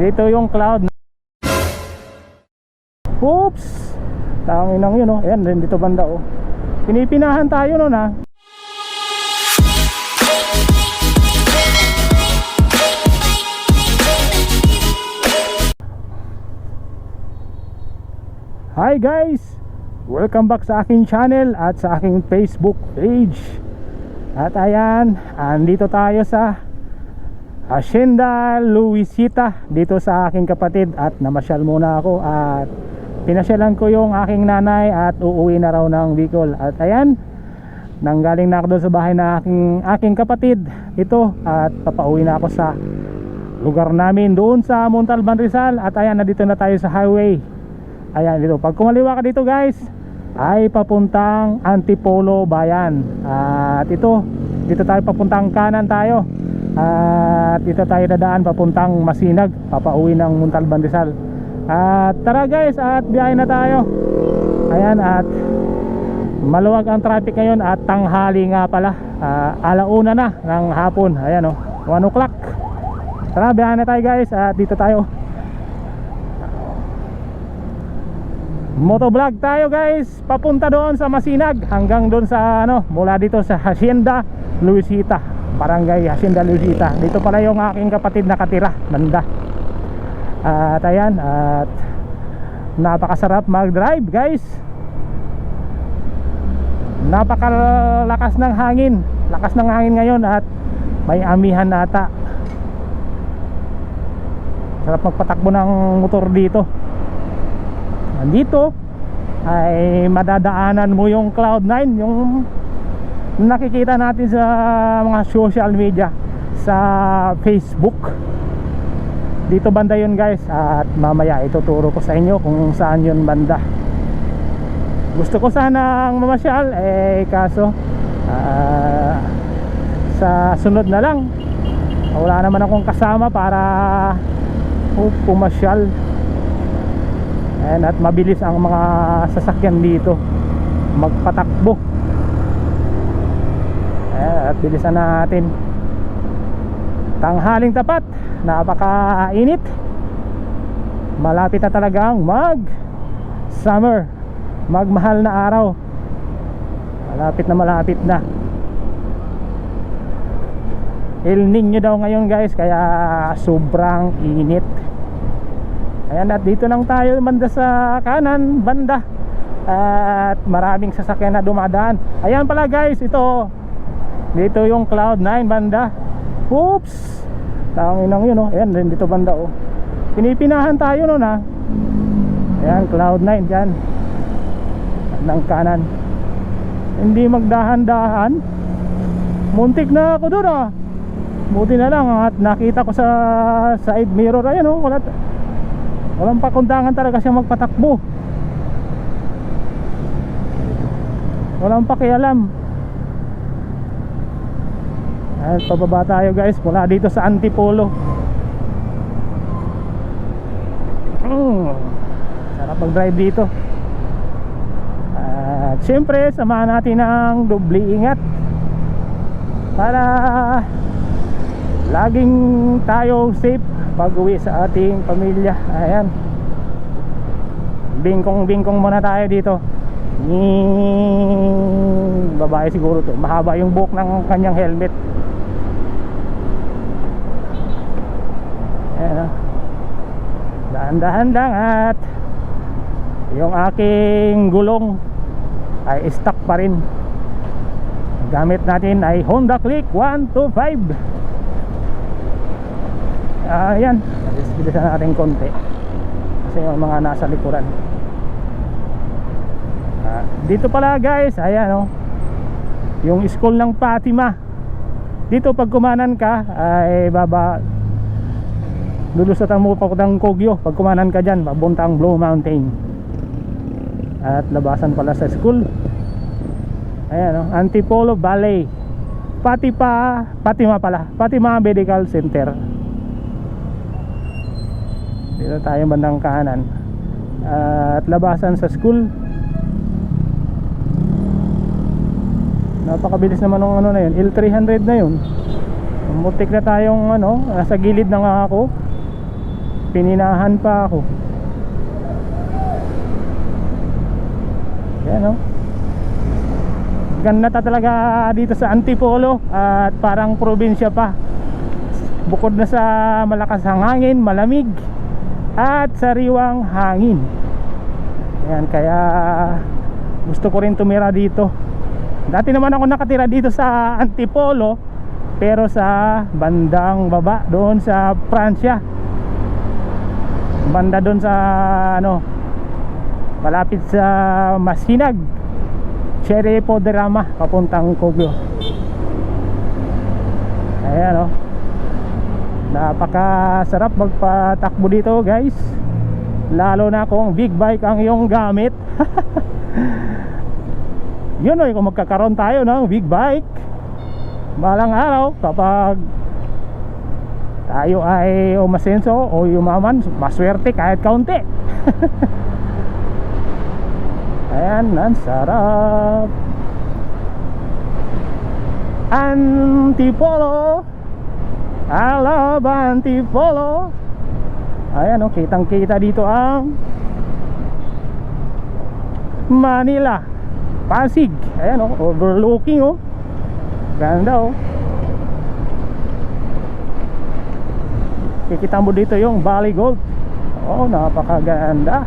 Dito yung cloud. Oops! Tangin lang yun oh. Ayan, din dito banda oh. Pinipinahan tayo nun ah. Hi guys! Welcome back sa aking channel at sa aking Facebook page. At ayan, andito tayo sa Hacienda Luisita dito sa aking kapatid at namasyal muna ako at pinasyalan ko yung aking nanay at uuwi na raw ng Bicol. At ayan nanggaling na ako doon sa bahay na aking, aking kapatid. Ito at papauwi na ako sa lugar namin doon sa Montalban Rizal. At ayan nandito na tayo sa highway. Ayan dito. Pag kumaliwa ka dito guys ay papuntang Antipolo Bayan. At ito dito tayo papuntang kanan tayo at dito tayo dadaan papuntang Masinag papauwi ng Montalban Rizal at tara guys at biyahe na tayo. Ayan at maluwag ang traffic ngayon at tanghali nga pala. Ah, alauna na ng hapon. Ayan o 1 o'clock. Tara biyahe na tayo guys at dito tayo. Motovlog tayo guys papunta doon sa Masinag hanggang doon sa ano mula dito sa Hacienda Luisita Barangay Hacienda Luisita dito pala yung aking kapatid nakatira banda at ayan at napakasarap mag drive guys. Napakalakas ng hangin. Lakas ng hangin ngayon at may amihan na ata. Sarap magpatakbo ng motor dito. Nandito ay madadaanan mo yung Cloud9 yung nakikita natin sa mga social media sa Facebook. Dito banda yun guys. At mamaya ituturo ko sa inyo kung saan yun banda. Gusto ko sanang mamasyal eh kaso ah, sa sunod na lang wala naman akong kasama para uh, pumasyal. Ayan, at mabilis ang mga sasakyan dito. Magpatakbo at bilisan natin. Tanghaling tapat. Napakainit. Malapit na talagang mag summer. Magmahal na araw. Malapit na malapit na. El Nino daw ngayon guys. Kaya sobrang init. Ayan at dito lang tayo banda sa kanan banda. At maraming sasakyan na dumadaan. Ayan pala guys. Ito dito yung Cloud9 banda. Oops! Tangin lang yun oh. Ayan dito banda oh. Pinipinahan tayo nun ha ayan Cloud9 dyan. Ng kanan. Hindi magdahan-dahan. Muntik na ako doon ah. Buti na lang at nakita ko sa side mirror. Ayan oh wala walang pakundangan talaga siya magpatakbo. Walang pakialam at pababa tayo guys. Mula dito sa Antipolo. Mm, sarap mag drive dito. At syempre samahan natin ng doble ingat. Para laging tayo safe pag uwi sa ating pamilya. Ayan. Bingkong bingkong muna tayo dito. Ni babae siguro to. Mahaba yung buhok ng kanyang helmet ayan oh. dahan-dahan lang at yung aking gulong ay stock pa rin. Gamit natin ay Honda Click 125 ayan bilisan natin konti. Kasi yung mga nasa likuran. Ah, dito pala guys ayan oh. Yung school ng Fatima. Dito pag kumanan ka ay baba lulusatan mo pa ng Kogyo. Pag kumanan ka dyan pabuntang Blue Mountain. At labasan pala sa school. Ayan oh. Antipolo Valley. Patipa Fatima pala. Fatima Medical Center. Dito tayo bandang kanan at labasan sa school. Napakabilis naman ng ano na yun. L300 na yun. Mutik na tayong ano nasa gilid nga ako pininahan pa ako. Yan o ganda ta talaga dito sa Antipolo at parang probinsya pa. Bukod na sa malakas ang hangin malamig at sariwang hangin. Yan kaya gusto ko rin tumira dito. Dati naman ako nakatira dito sa Antipolo pero sa bandang baba doon sa Pransya banda doon sa ano malapit sa Masinag. Cherry Poderama papuntang Kogyo ayan o napakasarap magpatakbo dito guys. Lalo na kung big bike ang iyong gamit. Yun o kung magkakaroon tayo ng big bike balang araw kapag tayo ay umasenso o yumaman maswerte kahit kaunti. Ayan ang sarap. Antipolo. Love Antipolo. Ayan o kitang kita dito ang Manila Pasig. Ayan o overlooking o ganda o kikita mo dito yung Valley Gold. Oh napakaganda.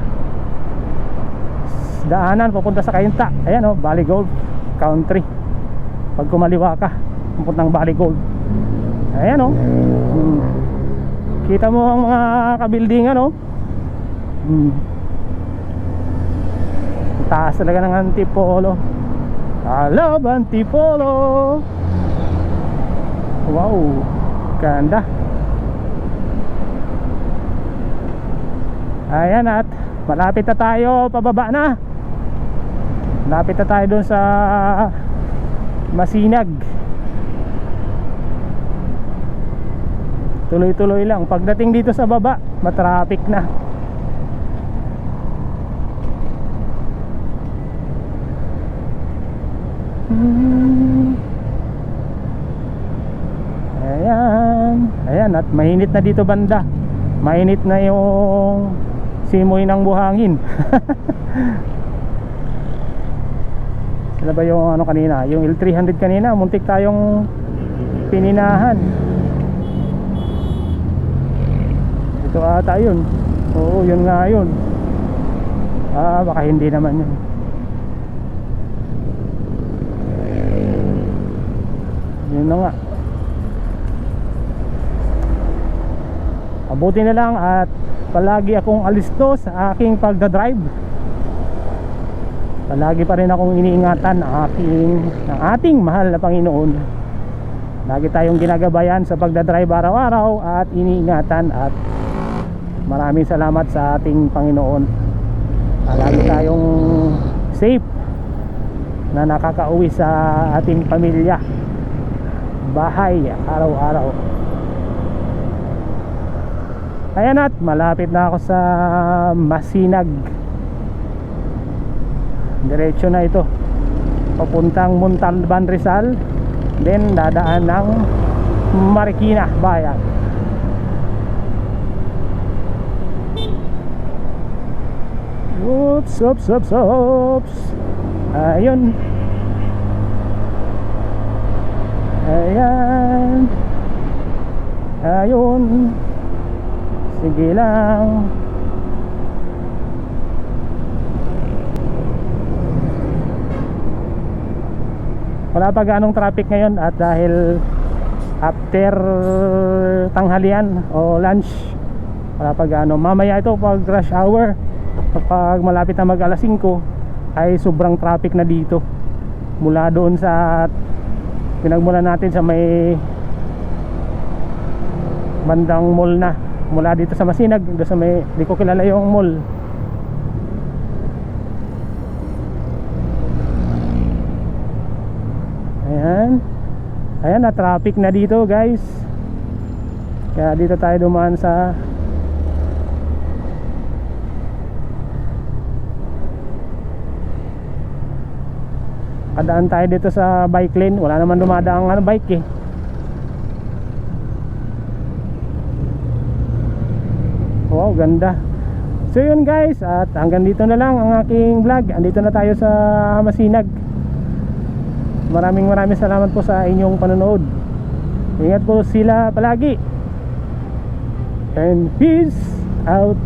Daanan papunta sa Kainta. Ayan oh Valley Gold Country. Pag kumaliwa ka papuntang Valley Gold. Ayan oh. Hmm. kita mo ang mga kabildingan oh. Hmm. Taas talaga ng Antipolo. I love Antipolo! Wow! Ganda Ayan at malapit na tayo pababa na. Malapit na tayo doon sa Masinag. Tuloy-tuloy lang. Pagdating dito sa baba Matraffic na. Ayan. Ayan at mainit na dito banda. Mainit na yung simoy ng buhangin. Sila ba yung ano kanina? Yung L300 kanina muntik tayong pininahan. Ito ata yun. Oo yun nga yun. Ah baka hindi naman yun. Yun na nga. Abuti na lang at palagi akong alisto sa aking pagdadrive. Palagi pa rin akong iniingatan ng aking ng ating mahal na Panginoon. Lagi tayong ginagabayan sa pagdadrive araw-araw at iniingatan at maraming salamat sa ating Panginoon. Palagi tayong safe na nakakauwi sa ating pamilya. Bahay araw-araw Ayan at malapit na ako sa Masinag. Diretso na ito. Papuntang Montalban Rizal. Then dadaan ng Marikina Bayan. Oops, oops, oops, oops. Ayun. Ayan. Ayun Sige lang. Wala pa ganong traffic ngayon at dahil after tanghalian o lunch wala pa gaano mamaya ito pag rush hour kapag malapit na mag alas 5 ay sobrang traffic na dito. Mula doon sa pinagmula natin sa may bandang mall na mula dito sa Masinag doon sa may di ko kilala yung mall. Ayan. Ayan na traffic na dito guys. Kaya dito tayo dumaan sa kadaan tayo dito sa bike lane. Wala naman dumadaang ano, bike eh wow ganda. So yun guys at hanggang dito na lang ang aking vlog. Andito na tayo sa Masinag. Maraming maraming salamat po sa inyong panonood. Ingat po sila palagi. And peace out